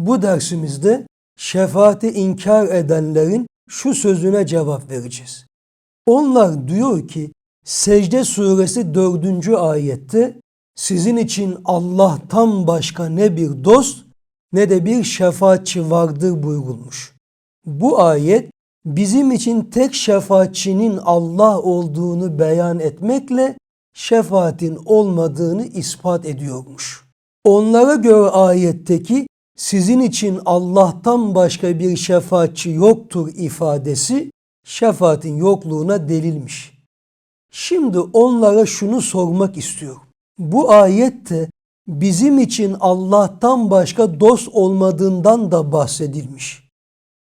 Bu dersimizde şefaati inkar edenlerin şu sözüne cevap vereceğiz. Onlar diyor ki Secde suresi 4. ayette sizin için Allah'tan başka ne bir dost ne de bir şefaatçi vardır buyurulmuş. Bu ayet bizim için tek şefaatçinin Allah olduğunu beyan etmekle şefaatin olmadığını ispat ediyormuş. Onlara göre ayetteki sizin için Allah'tan başka bir şefaatçi yoktur ifadesi şefaatin yokluğuna delilmiş. Şimdi onlara şunu sormak istiyorum. Bu ayette bizim için Allah'tan başka dost olmadığından da bahsedilmiş.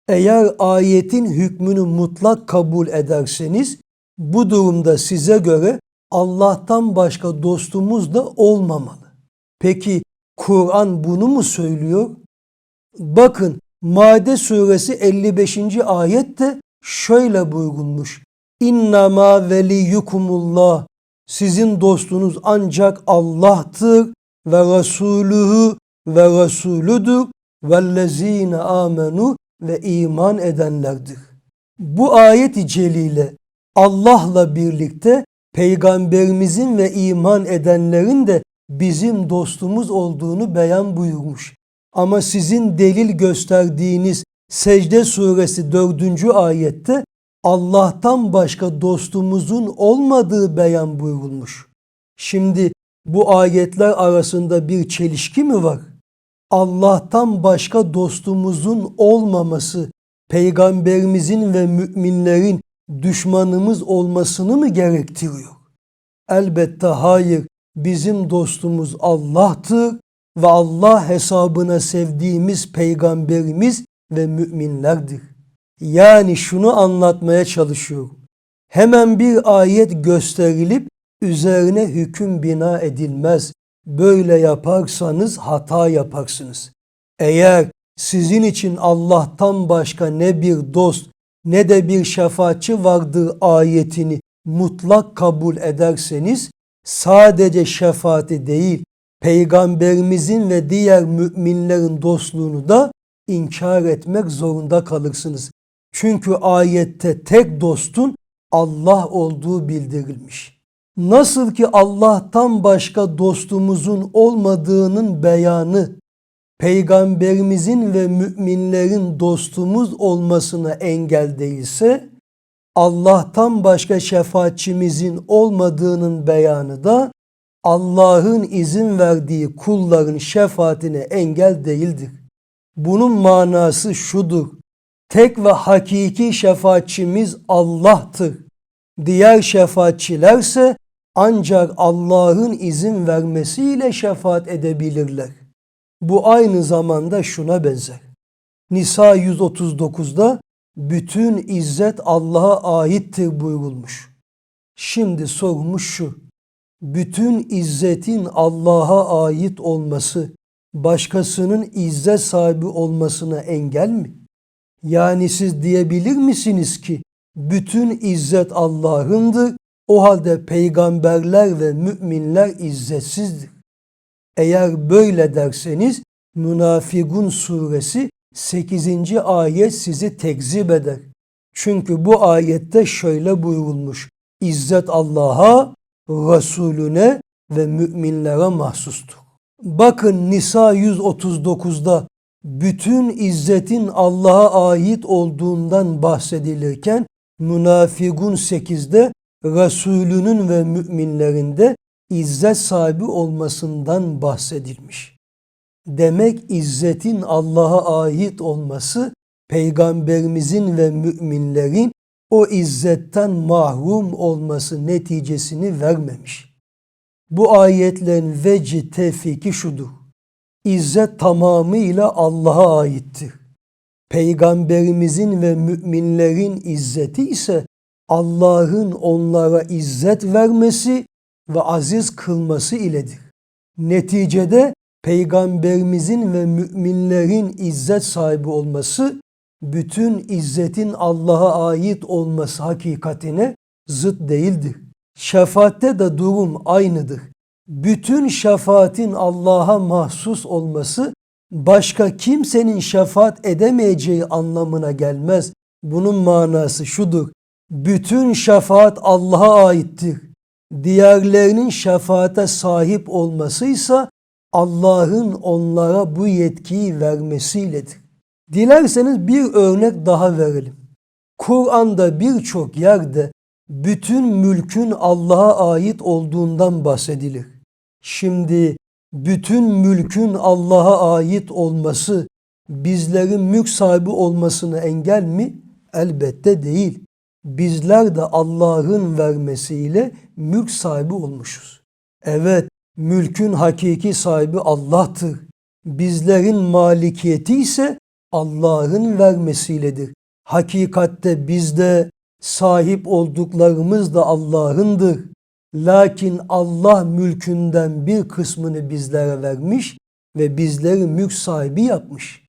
Eğer ayetin hükmünü mutlak kabul ederseniz bu durumda size göre Allah'tan başka dostumuz da olmamalı. Peki Kur'an bunu mu söylüyor? Bakın Maide suresi 55. ayette şöyle buyurulmuş. İnnemâ veliyukumullah. Sizin dostunuz ancak Allah'tır ve Resulühü ve Resulüdür vellezine amenu ve iman edenlerdir. Bu ayet-i celile Allah'la birlikte peygamberimizin ve iman edenlerin de bizim dostumuz olduğunu beyan buyurmuş. Ama sizin delil gösterdiğiniz Secde suresi 4. ayette Allah'tan başka dostumuzun olmadığı beyan buyurulmuş. Şimdi bu ayetler arasında bir çelişki mi var? Allah'tan başka dostumuzun olmaması peygamberimizin ve müminlerin düşmanımız olmasını mı gerektiriyor? Elbette hayır. Bizim dostumuz Allah'tır ve Allah hesabına sevdiğimiz peygamberimiz ve müminlerdir. Yani şunu anlatmaya çalışıyorum. Hemen bir ayet gösterilip üzerine hüküm bina edilmez. Böyle yaparsanız hata yaparsınız. Eğer sizin için Allah'tan başka ne bir dost ne de bir şefaatçi vardır ayetini mutlak kabul ederseniz sadece şefaati değil peygamberimizin ve diğer müminlerin dostluğunu da inkar etmek zorunda kalırsınız. Çünkü ayette tek dostun Allah olduğu bildirilmiş. Nasıl ki Allah'tan başka dostumuzun olmadığının beyanı peygamberimizin ve müminlerin dostumuz olmasına engel değilse Allah'tan başka şefaatçimizin olmadığının beyanı da Allah'ın izin verdiği kulların şefaatine engel değildir. Bunun manası şudur. Tek ve hakiki şefaatçimiz Allah'tır. Diğer şefaatçilerse ancak Allah'ın izin vermesiyle şefaat edebilirler. Bu aynı zamanda şuna benzer. Nisa 139'da bütün izzet Allah'a aittir buyurulmuş. Şimdi sormuş şu. Bütün izzetin Allah'a ait olması başkasının izzet sahibi olmasına engel mi? Yani siz diyebilir misiniz ki bütün izzet Allah'ındır, o halde peygamberler ve müminler izzetsizdir. Eğer böyle derseniz Münafigun suresi 8. ayet sizi tekzip eder. Çünkü bu ayette şöyle buyurulmuş. İzzet Allah'a, Resulüne ve müminlere mahsustur. Bakın Nisa 139'da bütün izzetin Allah'a ait olduğundan bahsedilirken Münafigun 8'de Resulünün ve müminlerinde izzet sahibi olmasından bahsedilmiş. Demek izzetin Allah'a ait olması peygamberimizin ve müminlerin o izzetten mahrum olması neticesini vermemiş. Bu ayetlerin veci tevfiki şudur. İzzet tamamıyla Allah'a aittir. Peygamberimizin ve müminlerin izzeti ise Allah'ın onlara izzet vermesi ve aziz kılması iledir. Neticede peygamberimizin ve müminlerin izzet sahibi olması bütün izzetin Allah'a ait olması hakikatine zıt değildir. Şefaatte de durum aynıdır. Bütün şefaatin Allah'a mahsus olması başka kimsenin şefaat edemeyeceği anlamına gelmez. Bunun manası şudur. Bütün şefaat Allah'a aittir. Diğerlerinin şefaate sahip olmasıysa Allah'ın onlara bu yetkiyi vermesiyledir. Dilerseniz bir örnek daha verelim. Kur'an'da birçok yerde bütün mülkün Allah'a ait olduğundan bahsedilir. Şimdi bütün mülkün Allah'a ait olması bizlerin mülk sahibi olmasını engel mi? Elbette değil. Bizler de Allah'ın vermesiyle mülk sahibi olmuşuz. Evet, mülkün hakiki sahibi Allah'tır. Bizlerin malikiyeti ise Allah'ın vermesiyledir. Hakikatte bizde sahip olduklarımız da Allah'ındır. Lakin Allah mülkünden bir kısmını bizlere vermiş ve bizleri mülk sahibi yapmış.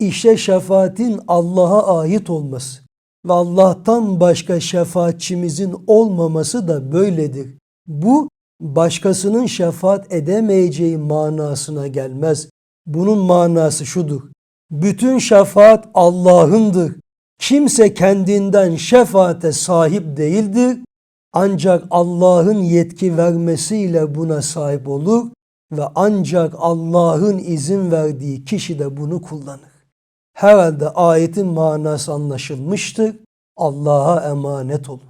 İşte şefaatin Allah'a ait olması ve Allah'tan başka şefaatçimizin olmaması da böyledir. Bu başkasının şefaat edemeyeceği manasına gelmez. Bunun manası şudur. Bütün şefaat Allah'ındır. Kimse kendinden şefaate sahip değildir. Ancak Allah'ın yetki vermesiyle buna sahip olur ve ancak Allah'ın izin verdiği kişi de bunu kullanır. Herhalde ayetin manası anlaşılmıştır. Allah'a emanet olun.